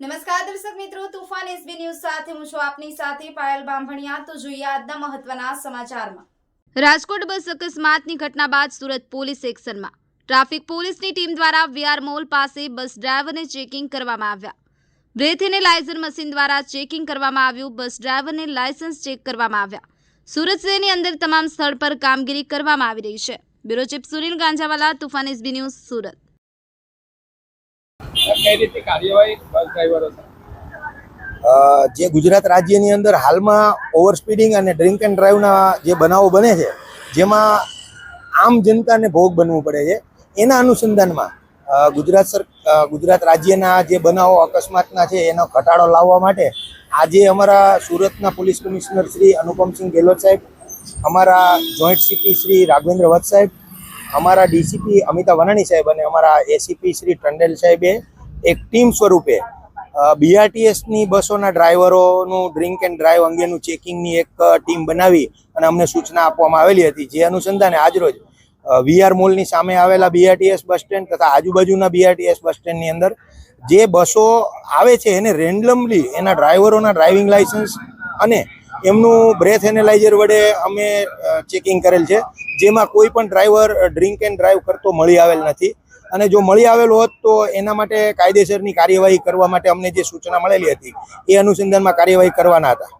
નમસ્કાર દર્શક મિત્રો, તુફાન એસબી ન્યૂઝ સાથે હું છું આપની સાથે પાયલ બાંભણિયા. તો જોઈએ આજના મહત્વના સમાચારમાં. રાજકોટ બસ અકસ્માતની ઘટના બાદ સુરત પોલીસ એક્શનમાં ટ્રાફિક પોલીસની ટીમ દ્વારા વીઆર મોલ પાસે બસ ડ્રાઈવરને ચેકિંગ કરવામાં આવ્યા. બ્રેથ એનેલાઇઝર મશીન દ્વારા ચેકિંગ કરવામાં આવ્યું, બસ ડ્રાઈવરને લાયસન્સ ચેક કરવામાં આવ્યા. સુરત શહેરની અંદર તમામ સ્થળ પર કામગીરી કરવામાં આવી રહી છે. Bureau chief Sunil Ganjawala, Toofan SB news Surat. જે ગુજરાત રાજ્યની અંદર હાલમાં ઓવર સ્પીડિંગ અને ડ્રિંક એન્ડ ડ્રાઈવના જે બનાવો બને છે, જેમાં આમ જનતાને ભોગ બનવું પડે છે, એના અનુસંધાનમાં ગુજરાત સર ગુજરાત રાજ્યના જે બનાવો અકસ્માતના છે, એનો ઘટાડો લાવવા માટે આજે અમારા સુરતના પોલીસ કમિશનર શ્રી અનુપમસિંહ ગેહલોત સાહેબ, અમારા જોઈન્ટ સીપી શ્રી રાઘવેન્દ્ર વત્સ સાહેબ, અમારા ડીસીપી અમિતા વનાણી સાહેબ અને અમારા એસીપી શ્રી ટંડેલ સાહેબે એક ટીમ સ્વરૂપે બીઆરટીએસની બસોના ડ્રાઈવરોનું ડ્રિંક એન્ડ ડ્રાઈવ અંગેનું ચેકિંગની એક ટીમ બનાવી અને અમને સૂચના આપવામાં આવેલી હતી. જે અનુસંધાને આજરોજ વીઆર મોલની સામે આવેલા બીઆરટીએસ બસ સ્ટેન્ડ તથા આજુબાજુના બીઆરટીએસ બસ સ્ટેન્ડની અંદર જે બસો આવે છે એને રેન્ડમલી એના ડ્રાઈવરોના ડ્રાઇવિંગ લાઇસન્સ અને એમનું બ્રેથ એનેલાઇઝર વડે અમે ચેકિંગ કરેલ છે. જેમાં કોઈ પણ ડ્રાઈવર ડ્રિંક એન્ડ ડ્રાઈવ કરતો મળી આવેલ નથી. અને જો મળી આવેલો હોત તો એના માટે કાયદેસરની કાર્યવાહી કરવા માટે અમને જે સૂચના મળેલી હતી, એ અનુસંધાનમાં કાર્યવાહી કરવાના હતા.